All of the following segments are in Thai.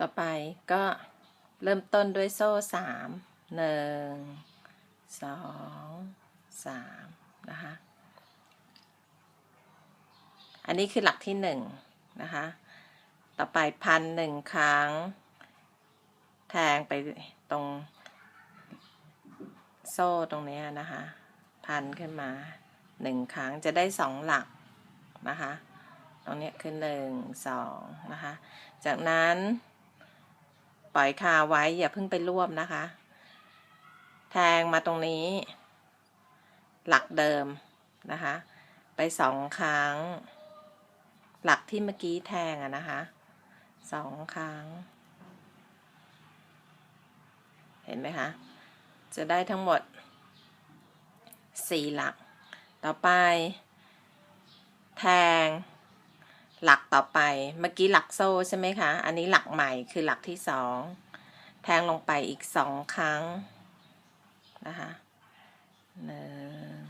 ต่อไปก็เริ่มต้นด้วยโซ่สามหนึ่งสองสามนะคะ อันนี้คือหลักที่หนึ่งนะคะ ต่อไปพันหนึ่งครั้ง แทงไปตรง โซ่ตรงนี้นะคะ พันขึ้นมาหนึ่งครั้งจะได้สองหลักนะคะ ตรงนี้คือหนึ่งสองนะคะ จากนั้น ปล่อยคาไว้อย่าเพิ่งไปรวบนะคะ แทงมาตรงนี้ หลักเดิมนะคะ ไปสองครั้ง หลักที่เมื่อกี้แทงอะนะคะสองครั้ง เห็นไหมคะ จะได้ทั้งหมดสี่หลัก ต่อไป แทง หลักต่อไป เมื่อกี้หลักโซ่ใช่ไหมคะ อันนี้หลักใหม่คือหลักที่สอง แทงลงไปอีกสองครั้งนะคะหนึ่ง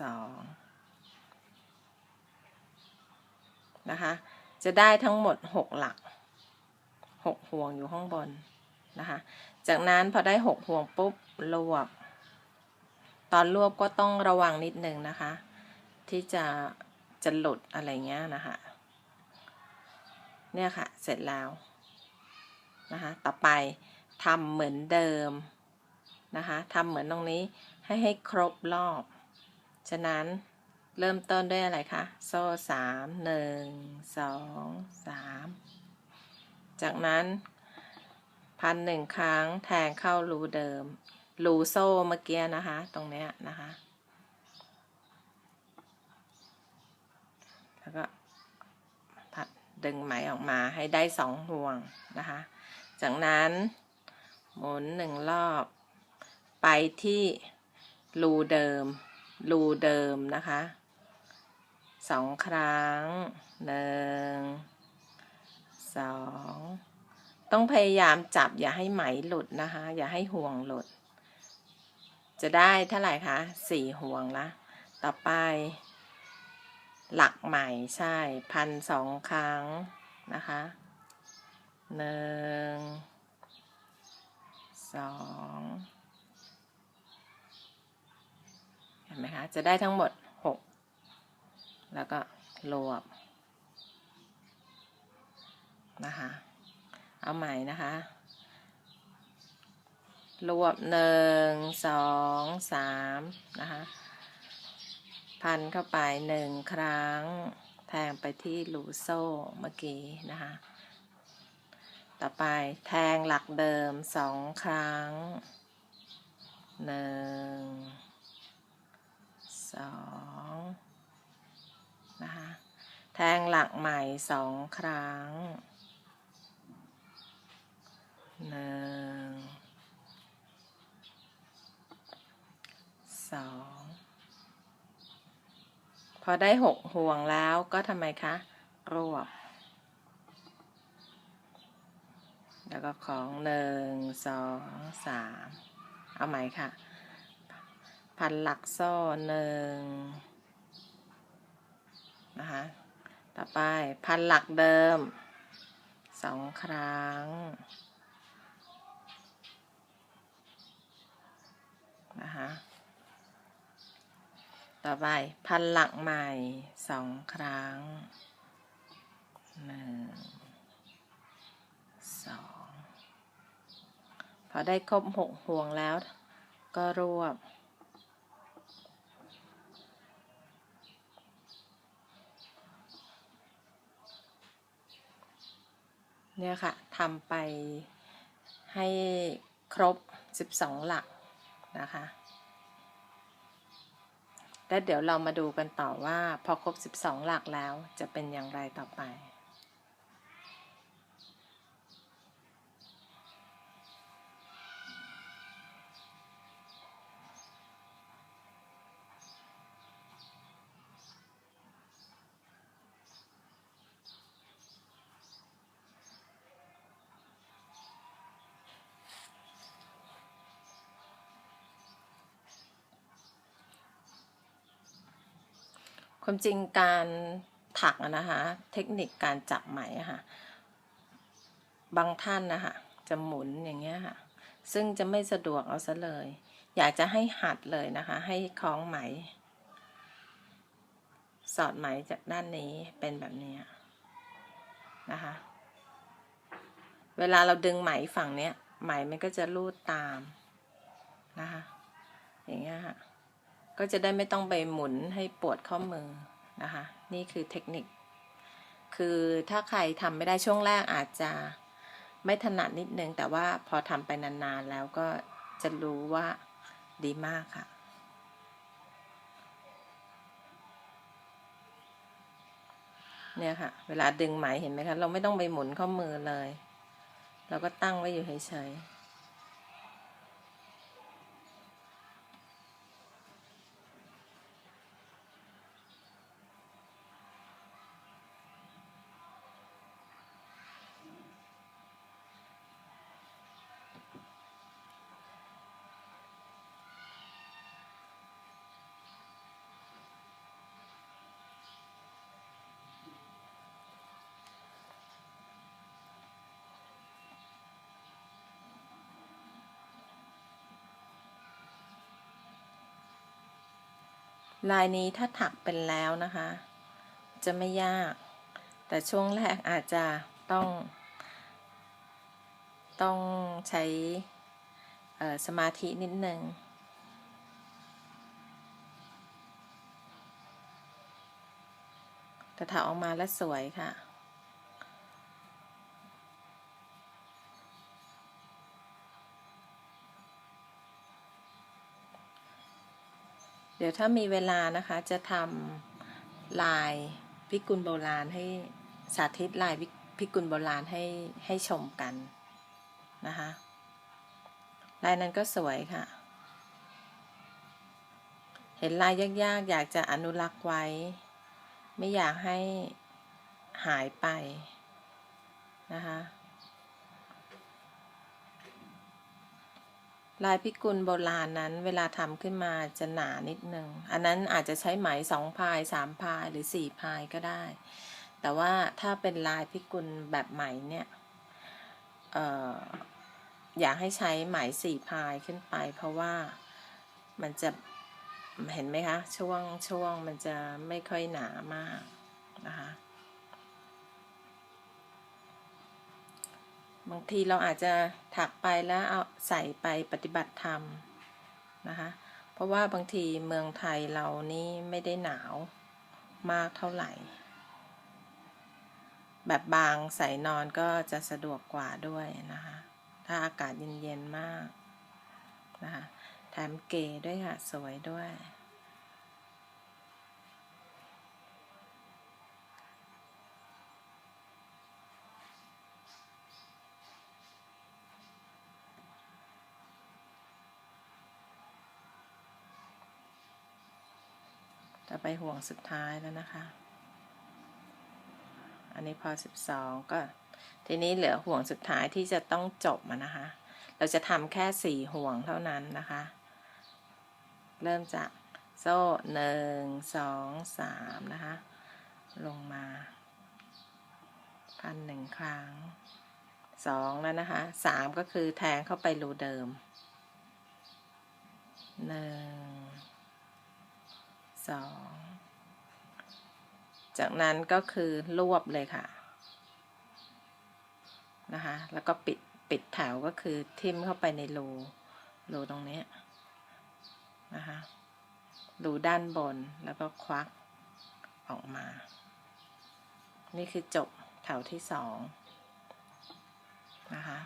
สองนะคะ จะได้ทั้งหมดหกหลักหกห่วงอยู่ข้างบนนะคะ จากนั้นพอได้หกห่วงปุ๊บรวบ ตอนรวบก็ต้องระวังนิดนึงนะคะ ที่จะจะหลุดอะไรเงี้ยนะคะ เนี่ยค่ะเสร็จแล้วนะคะ ต่อไปทำเหมือนเดิมนะคะทำเหมือนตรงนี้ให้ให้ครบรอบ ฉะนั้นเริ่มต้นด้วยอะไรคะ โซ่สามหนึ่งสองสามจากนั้นพันหนึ่งครั้งแทงเข้ารูเดิม รูโซ่เมื่อกี้นะคะ ตรงเนี้ยนะคะ แล้วก็พัดดึงไหมออกมาให้ได้สองห่วงนะคะ จากนั้นหมุนหนึ่งรอบ ไปที่รูเดิม รูเดิมนะคะสองครั้งหนึ่งสองต้องพยายามจับอย่าให้ไหมหลุดนะคะ อย่าให้ห่วงหลุด จะได้เท่าไหร่คะสี่ห่วงละต่อไป หลักใหม่ใช่พันสองครั้งนะคะหนึ่งสองเห็นไหมคะ จะได้ทั้งหมดหกแล้วก็รวบนะคะ เอาใหม่นะคะ รวบหนึ่งสองสามนะคะพันเข้าไปหนึ่งครั้ง แทงไปที่ลูโซ่เมื่อกี้นะคะ ต่อไปแทงหลักเดิมสองครั้งหนึ่งสองนะคะแทงหลักใหม่สองครั้งหนึ่ง สองพอได้หกห่วงแล้วก็ทำไมคะ รวบ แล้วก็ของหนึ่งสองสามเอาใหม่ค่ะ พันหลักโซ่หนึ่งนะคะ ต่อไปพันหลักเดิมสองครั้งนะคะ ต่อไปพันหลักใหม่สองครั้งหนึ่งสองพอได้ครบหกห่วงแล้วก็รวบ เนี่ยค่ะทำไปให้ครบ 12 หลักนะคะ แล้วเดี๋ยวเรามาดูกันต่อว่าพอครบ 12 หลักแล้วจะเป็นอย่างไรต่อไป ความจริงการถักนะคะ เทคนิคการจับไหมะค่ะ บางท่านนะคะจะหมุนอย่างเงี้ยค่ะ ซึ่งจะไม่สะดวกเอาซะเลย อยากจะให้หัดเลยนะคะ ให้คล้องไหม สอดไหมจากด้านนี้เป็นแบบนี้นะคะ เวลาเราดึงไหมฝั่งเนี้ย ไหมมันก็จะลูดตามนะคะ อย่างเงี้ยค่ะ ก็จะได้ไม่ต้องไปหมุนให้ปวดข้อมือนะคะ นี่คือเทคนิค คือถ้าใครทำไม่ได้ช่วงแรกอาจจะไม่ถนัดนิดนึง แต่ว่าพอทำไปนานๆแล้วก็จะรู้ว่าดีมากค่ะ เนี่ยค่ะ เวลาดึงไหมเห็นไหมคะ เราไม่ต้องไปหมุนข้อมือเลย เราก็ตั้งไว้อยู่เฉยๆ ลายนี้ถ้าถักเป็นแล้วนะคะ จะไม่ยาก แต่ช่วงแรกอาจจะต้อง ต้องใช้สมาธินิดนึงแต่ถักออกมาแล้วสวยค่ะ ดี๋ยวถ้ามีเวลานะคะจะทำลายพิกุลโบราณให้สาธิตลายพิกุลโบราณให้ให้ชมกันนะคะลายนั้นก็สวยค่ะ เห็นลายยากๆ อยากจะอนุรักษ์ไว้ ไม่อยากให้หายไปนะคะ ลายพิกุลโบราณนั้นเวลาทำขึ้นมาจะหนานิดนึง อันนั้นอาจจะใช้ไหมสองพายสามพายหรือสี่พายก็ได้ แต่ว่าถ้าเป็นลายพิกุลแบบไหมเนี่ยอออยากให้ใช้ไหมสี่พายขึ้นไป เพราะว่ามันจะเห็นไหมคะ ช่วงช่วงมันจะไม่ค่อยหนามากนะคะ บางทีเราอาจจะถักไปแล้วเอาใส่ไปปฏิบัติธรรมนะคะ เพราะว่าบางทีเมืองไทยเรานี่ไม่ได้หนาวมากเท่าไหร่ แบบบางใส่นอนก็จะสะดวกกว่าด้วยนะคะ ถ้าอากาศเย็นๆมากนะคะ แถมเก๋ด้วยค่ะ สวยด้วย ต่อไปห่วงสุดท้ายแล้วนะคะ อันนี้พอสิบสองก็ ทีนี้เหลือห่วงสุดท้ายที่จะต้องจบมานะคะ เราจะทำแค่สี่ห่วงเท่านั้นนะคะ เริ่มจากโซ่หนึ่งสองสามนะคะ ลงมา พันหนึ่งครั้งสองแล้วนะคะสามก็คือแทงเข้าไปรูเดิมหนึ่ง สองจากนั้นก็คือรวบเลยค่ะนะคะ แล้วก็ปิดปิดแถวก็คือทิ่มเข้าไปในรูรูตรงนี้นะคะรูด้านบนแล้วก็ควักออกมา นี่คือจบแถวที่สองนะคะ